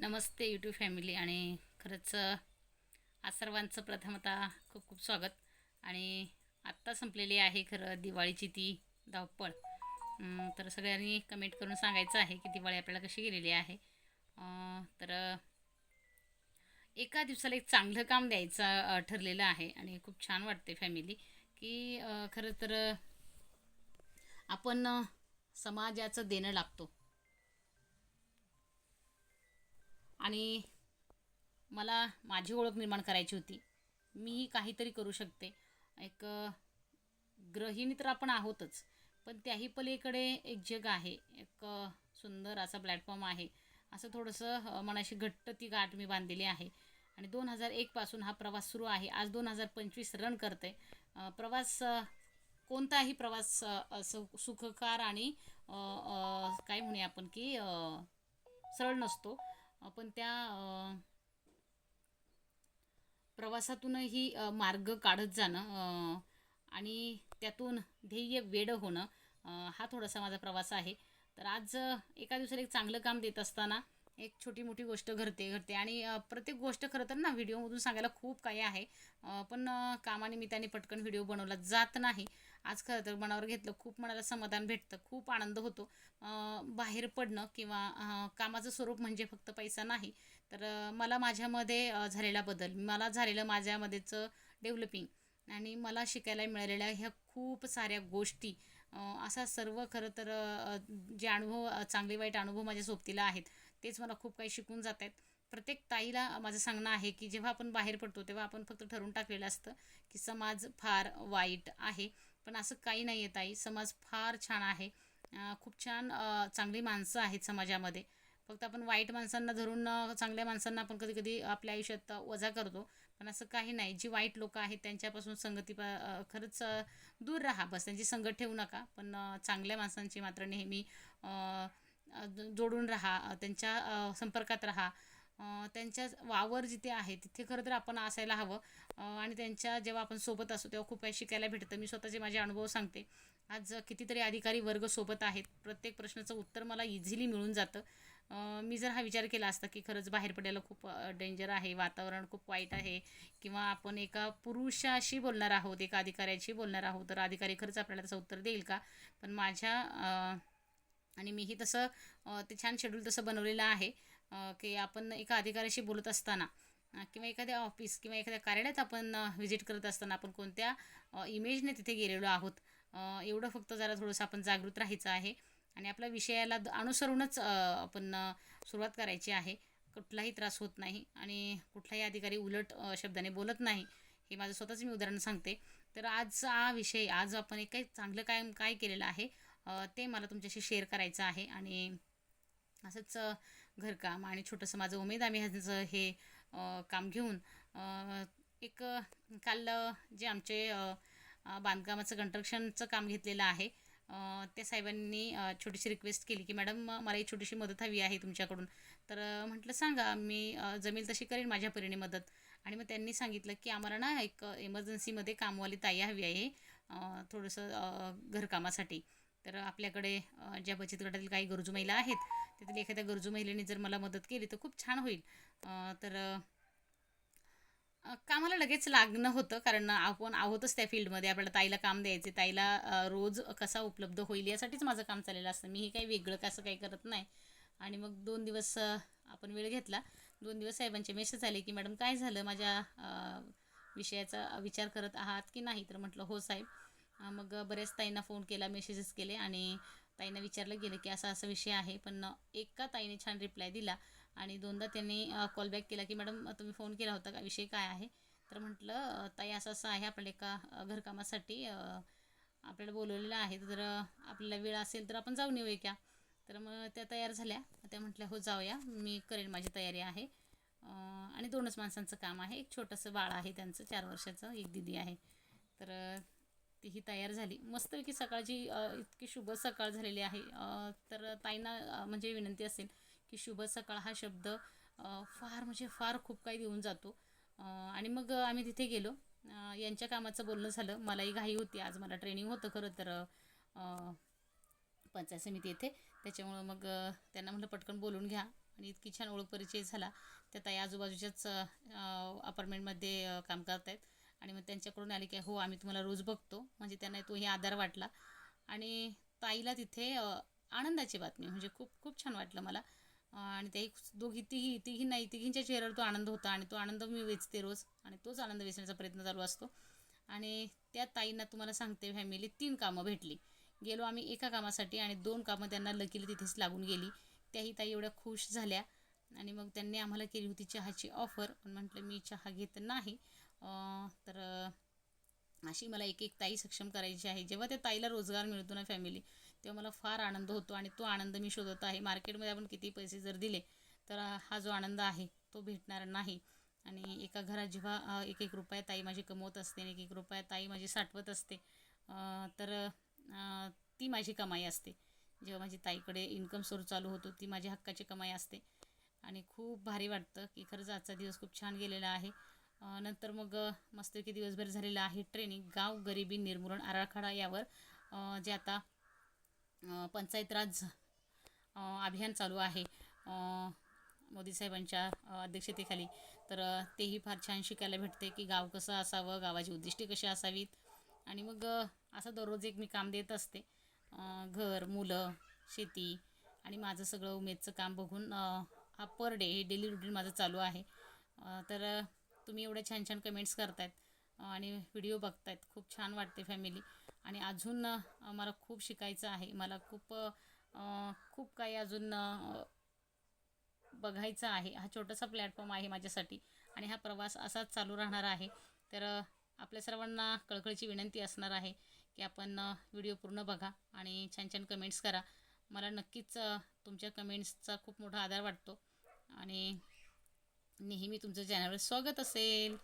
नमस्ते YouTube family आणि खरंच आज सर्वांचं प्रथमतः खूप खूप स्वागत. आणि आत्ता संपलेली आहे खरं दिवाळीची ती धावपळ. तर सगळ्यांनी कमेंट करून सांगायचं आहे की दिवाळी आपल्याला कशी गेलेली आहे. तर एका दिवसाला एक चांगलं काम द्यायचं ठरलेलं आहे आणि खूप छान वाटते फॅमिली की खरं तर आपण समाजाचं देणं लागतो. आणि मला माझी ओळख निर्माण करायची होती. मीही काहीतरी करू शकते. एक ग्रहिणी तर आपण आहोतच पण त्याही पलीकडे एक जग आहे. एक सुंदर असा प्लॅटफॉर्म आहे. असं थोडंसं मनाशी घट्ट ती गाठ मी बांधलेली आहे. आणि दोन हजार एकपासून हा प्रवास सुरू आहे. आज दोन हजार पंचवीस रन करते प्रवास कोणताही प्रवास असं सुखकार आणि काय म्हणूया आपण की सरळ नसतो. आपण पण त्या प्रवासातूनही मार्ग काढत जाणं आणि त्यातून ध्येय वेडं होणं हा थोडासा माझा प्रवास आहे. तर आज एका दिवसाला एक चांगलं काम देत असताना एक छोटी मोठी गोष्ट घडते घडते. आणि प्रत्येक गोष्ट खरं तर ना व्हिडिओमधून सांगायला खूप काही आहे. पण कामानिमित्ताने पटकन व्हिडिओ बनवला जात नाही. आज खरं तर मनावर घेतलं खूप मनाला समाधान भेटतं खूप आनंद होतो. बाहेर पडणं किंवा कामाचं स्वरूप म्हणजे फक्त पैसा नाही. तर मला माझ्यामध्ये झालेला बदल मला झालेलं माझ्यामध्येचं डेव्हलपिंग आणि मला शिकायला मिळालेल्या ह्या खूप साऱ्या गोष्टी असा सर्व खरं तर जे अनुभव चांगले वाईट अनुभव माझ्या सोबतीला आहेत तेच मला खूप काही शिकून जात आहेत. प्रत्येक ताईला माझं सांगणं आहे की जेव्हा आपण बाहेर पडतो तेव्हा आपण फक्त ठरवून टाकलेलं असतं की समाज फार वाईट आहे. पण असं काही नाही आहे ताई. समाज फार छान आहे. खूप छान चांगली माणसं आहेत समाजामध्ये. फक्त आपण वाईट माणसांना धरून चांगल्या माणसांना आपण कधी कधी आपल्या आयुष्यात वजा करतो. पण असं काही नाही. जी वाईट लोक आहेत त्यांच्यापासून संगती प खरंच दूर राहा. बस त्यांची संगत ठेवू नका. पण चांगल्या माणसांची मात्र नेहमी जोडून राहा. त्यांच्या संपर्कात राहा. त्यांच्या वावर जिथे आहे तिथे खरं तर आपण असायला हवं. आणि त्यांच्या जेव्हा आपण सोबत असतो तेव्हा खूप काही शिकायला भेटतं. मी स्वतःचे माझे अनुभव सांगते. आज कितीतरी अधिकारी वर्ग सोबत आहेत. प्रत्येक प्रश्नाचं उत्तर मला इझिली मिळून जातं. मी जर हा विचार केला असता की खरंच बाहेर पडायला खूप डेंजर आहे वातावरण खूप वाईट आहे किंवा आपण एका पुरुषाशी बोलणार आहोत एका अधिकाऱ्याशी बोलणार आहोत तर अधिकारी खरंच आपल्याला त्याचं उत्तर देईल का? पण माझ्या आणि मीही तसं ते छान शेड्यूल तसं बनवलेलं आहे. की आपण एका अधिकाऱ्याशी बोलत असताना किंवा एखाद्या ऑफिस किंवा एखाद्या कार्यालयात आपण व्हिजिट करत असताना आपण कोणत्या इमेजने तिथे गेलेलो आहोत एवढं फक्त जरा थोडंसं आपण जागृत राहायचं आहे. आणि आपल्या विषयाला अनुसरूनच आपण सुरुवात करायची आहे. कुठलाही त्रास होत नाही आणि कुठलाही अधिकारी उलट शब्दाने बोलत नाही हे माझं स्वतःच मी उदाहरण सांगते. तर आजचा हा विषय आज आपण एक काही चांगलं काय काय केलेलं आहे ते मला तुमच्याशी शेअर करायचं आहे. आणि असंच घरकाम आणि छोटंसं माझं उमेद आम्ही ह्याचं हे काम घेऊन एक काल जे आमचे बांधकामाचं कंट्रक्शनचं काम घेतलेलं आहे त्या साहेबांनी छोटीशी रिक्वेस्ट केली की मॅडम मला ही छोटीशी मदत हवी आहे तुमच्याकडून. तर म्हटलं सांगा मी जमेल तशी करेन माझ्या परीने मदत. आणि मग त्यांनी सांगितलं की आम्हाला ना एक इमर्जन्सीमध्ये कामवाली ताई हवी आहे थोडंसं घरकामासाठी. तर आपल्याकडे ज्या बचत गटातील काही गरजू महिला आहेत त्यातील एखाद्या गरजू महिलेने जर मला मदत केली तर खूप छान होईल. तर कामाला लगेच लागणं होतं कारण आपण आहोतच त्या फील्डमध्ये. आपल्याला ताईला काम द्यायचे ताईला रोज कसा उपलब्ध होईल यासाठीच माझं काम चाललेलं असतं. मी हे काही वेगळं कसं काही करत नाही. आणि मग दोन दिवस आपण वेळ घेतला. दोन दिवस साहेबांचे मेसेज आले की मॅडम काय झालं? माझ्या विषयाचा विचार करत आहात की नाही? तर म्हटलं हो साहेब. मग बऱ्याच ताईंना फोन केला मेसेजेस केले आणि ताईंना विचारलं गेलं की असा असा विषय आहे पण एका ताईने छान रिप्लाय दिला आणि दोनदा त्यांनी कॉल बॅक केला की मॅडम तुम्ही फोन केला होता का? विषय काय आहे? तर म्हटलं ताई असं असं आहे आपल्याला एका घरकामासाठी आपल्याला बोलवलेलं आहे तर आपल्याला वेळ असेल तर आपण जाऊन येऊया का तर मग त्या तयार झाल्या. त्या म्हटल्या हो जाऊया. मी करेन माझी तयारी आहे. आणि दोनच माणसांचं काम आहे. एक छोटंसं बाळ आहे त्यांचं चार वर्षाचं एक दिदी आहे. तर तीही तयार झाली. मस्तपैकी सकाळची इतकी शुभ सकाळ झालेली आहे. तर ताईंना म्हणजे विनंती असेल की शुभ सकाळ हा शब्द फार म्हणजे फार खूप काही देऊन जातो. आणि मग आम्ही तिथे गेलो. यांच्या कामाचं बोलणं झालं. मलाही घाई होती. आज मला ट्रेनिंग होतं खरं तर पंचायत समिती येथे. त्याच्यामुळं मग त्यांना म्हटलं पटकन बोलून घ्या. आणि इतकी छान ओळख परिचय झाला. त्या ताई आजूबाजूच्याच अपार्टमेंटमध्ये काम करत आहेत आणि मग त्यांच्याकडून आले की हो आम्ही तुम्हाला रोज बघतो. म्हणजे त्यांना तोही आधार वाटला. आणि ताईला तिथे आनंदाची बातमी म्हणजे खूप खूप छान वाटलं मला. आणि त्याही दोघी तिघी तिघी नाही तिघींच्या चेहऱ्यावर तो आनंद होता आणि तो आनंद मी वेचते रोज. आणि तोच आनंद वेचण्याचा प्रयत्न चालू असतो. आणि त्या ताईंना तुम्हाला सांगते फॅमिली तीन कामं भेटली. गेलो आम्ही एका कामासाठी आणि दोन कामं त्यांना लकीली तिथेच लागून गेली. त्याही ताई एवढ्या खुश झाल्या. आणि मग त्यांनी आम्हाला केली होती चहाची ऑफर पण म्हटलं मी चहा घेत नाही. तर अशी मला एक एक ताई सक्षम करायची आहे. जेव्हा त्या ताईला रोजगार मिळतो ना फॅमिली तेव्हा मला फार आनंद होतो आणि तो आनंद मी शोधत आहे. मार्केटमध्ये आपण किती पैसे जर दिले तर हा जो आनंद आहे तो भेटणार नाही. आणि एका घरात जेव्हा एक एक रुपया ताई माझी कमवत असते आणि एक एक रुपया ताई माझी साठवत असते तर ती माझी कमाई असते. जेव्हा माझी ताईकडे इन्कम सोर्स चालू होतो ती माझ्या हक्काची कमाई असते. आणि खूप भारी वाटतं की खरंच आजचा दिवस खूप छान गेलेला आहे. नंतर मग मस्तपैकी दिवसभर झालेलं आहे ट्रेनिंग गाव गरिबी निर्मूलन आराखडा यावर जे आता पंचायत राज अभियान चालू आहे मोदी साहेबांच्या अध्यक्षतेखाली. तर तेही फार छान शिकायला भेटते की गाव कसं असावं गावाची उद्दिष्टे कशी असावीत. आणि मग असं दररोज एक मी काम देत असते. घर मुलं शेती आणि माझं सगळं उमेदचं काम बघून हा पर डे हे डेली रुटीन माझं चालू आहे. तर तुम्ही एवढ्या छान छान कमेंट्स करतायत. आणि व्हिडिओ बघतायत. खूप छान वाटते फॅमिली आणि अजून मला खूप शिकायचं आहे. मला खूप खूप काही अजून बघायचं आहे. हा छोटासा प्लॅटफॉर्म आहे माझ्यासाठी. आणि हा प्रवास असाच चालू राहणार आहे. तर आपल्या सर्वांना कळकळीची विनंती असणार आहे की आपण व्हिडिओ पूर्ण बघा आणि छान छान कमेंट्स करा. मला नक्कीच तुमच्या कमेंट्सचा खूप मोठा आधार वाटतो. आणि नेहमी तुमचं चॅनलवर स्वागत असेल.